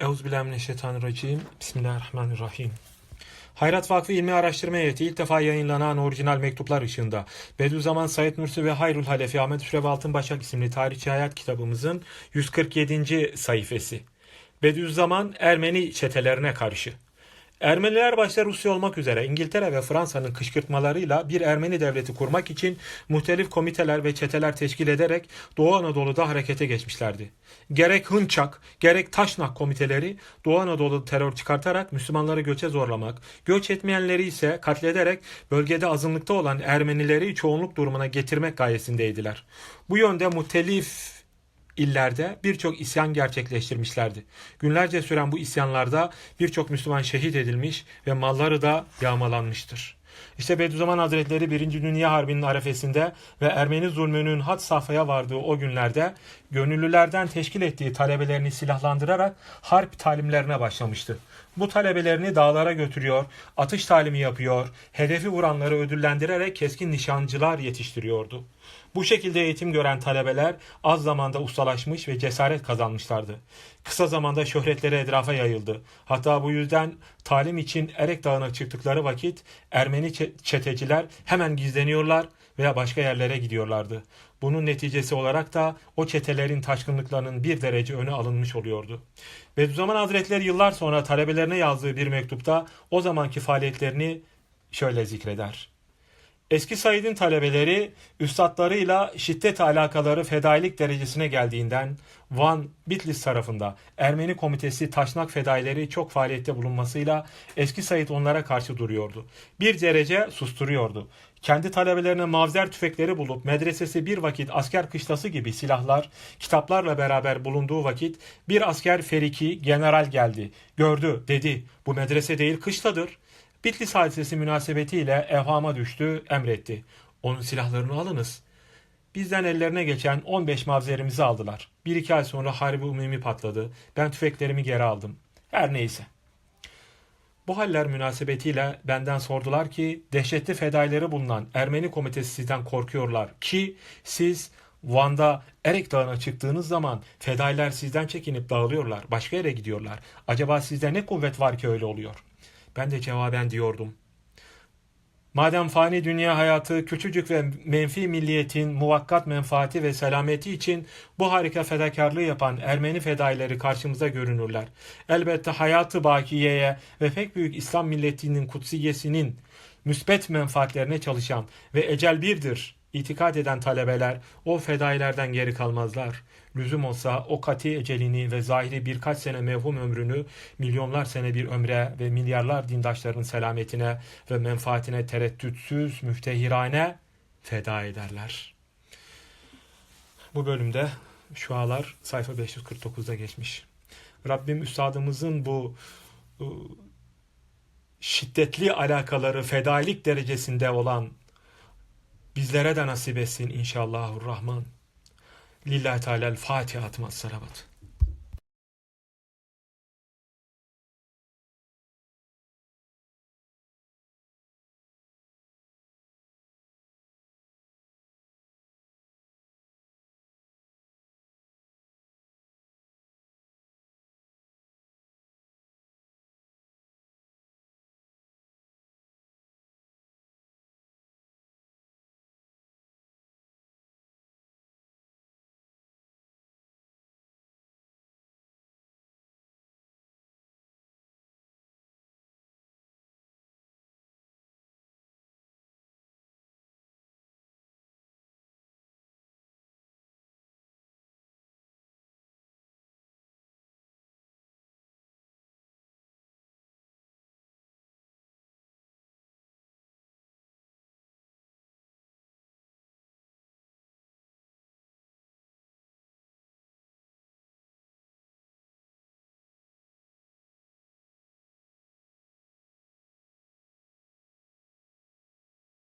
Euzubillahimineşşeytanirracim. Bismillahirrahmanirrahim. Hayrat Vakfı İlmi Araştırma Heyeti ilk defa yayınlanan orijinal mektuplar ışığında Bediüzzaman Said Nursi ve Hayrul Halefi Ahmet Şürev Altınbaşak isimli tarihçi hayat kitabımızın 147. sayfası. Bediüzzaman Ermeni çetelerine karşı. Ermeniler başta Rusya olmak üzere İngiltere ve Fransa'nın kışkırtmalarıyla bir Ermeni devleti kurmak için muhtelif komiteler ve çeteler teşkil ederek Doğu Anadolu'da harekete geçmişlerdi. Gerek Hınçak, gerek Taşnak komiteleri Doğu Anadolu'da terör çıkartarak Müslümanları göçe zorlamak, göç etmeyenleri ise katlederek bölgede azınlıkta olan Ermenileri çoğunluk durumuna getirmek gayesindeydiler. Bu yönde muhtelif illerde birçok isyan gerçekleştirmişlerdi. Günlerce süren bu isyanlarda birçok Müslüman şehit edilmiş ve malları da yağmalanmıştır. İşte Bediüzzaman Hazretleri 1. Dünya Harbi'nin arefesinde ve Ermeni zulmünün had safhaya vardığı o günlerde gönüllülerden teşkil ettiği talebelerini silahlandırarak harp talimlerine başlamıştı. Bu talebelerini dağlara götürüyor, atış talimi yapıyor, hedefi vuranları ödüllendirerek keskin nişancılar yetiştiriyordu. Bu şekilde eğitim gören talebeler az zamanda ustalaşmış ve cesaret kazanmışlardı. Kısa zamanda şöhretleri etrafa yayıldı. Hatta bu yüzden talim için Erek Dağı'na çıktıkları vakit Ermeni çe- çeteciler hemen gizleniyorlar veya başka yerlere gidiyorlardı. Bunun neticesi olarak da o çetelerin taşkınlıklarının bir derece öne alınmış oluyordu. Bediüzzaman Hazretleri yıllar sonra talebelerine yazdığı bir mektupta o zamanki faaliyetlerini şöyle zikreder. Eski Said'in talebeleri üstadlarıyla şiddet alakaları fedailik derecesine geldiğinden Van Bitlis tarafında Ermeni komitesi taşnak fedaileri çok faaliyette bulunmasıyla eski Said onlara karşı duruyordu. Bir derece susturuyordu. Kendi talebelerine mavzer tüfekleri bulup medresesi bir vakit asker kışlası gibi silahlar, kitaplarla beraber bulunduğu vakit bir asker feriki general geldi. Gördü, dedi bu medrese değil kışladır. Bitlis hadisesi münasebetiyle evhama düştü, emretti. Onun silahlarını alınız. Bizden ellerine geçen 15 mavzerimizi aldılar. Bir iki ay sonra harbi umumi patladı. Ben tüfeklerimi geri aldım. Her neyse. Bu haller münasebetiyle benden sordular ki dehşetli fedaileri bulunan Ermeni komitesi sizden korkuyorlar ki siz Van'da Erek Dağı'na çıktığınız zaman fedailer sizden çekinip dağılıyorlar. Başka yere gidiyorlar. Acaba sizde ne kuvvet var ki öyle oluyor? Ben de cevaben diyordum. Madem fani dünya hayatı küçücük ve menfi milliyetin muvakkat menfaati ve selameti için bu harika fedakarlığı yapan Ermeni fedaileri karşımıza görünürler. Elbette hayatı bakiyeye ve pek büyük İslam milletinin kutsiyesinin müsbet menfaatlerine çalışan ve ecel birdir itikad eden talebeler o fedailerden geri kalmazlar. Lüzum olsa o kati ecelini ve zahiri birkaç sene mevhum ömrünü milyonlar sene bir ömre ve milyarlar dindaşların selametine ve menfaatine tereddütsüz, müftehirane feda ederler. Bu bölümde şualar sayfa 549'da geçmiş. Rabbim üstadımızın bu ıı, şiddetli alakaları fedailik derecesinde olan bizlere de nasip etsin inşallahurrahman. Lillahi Teala'l Fatiha atmaz salavat.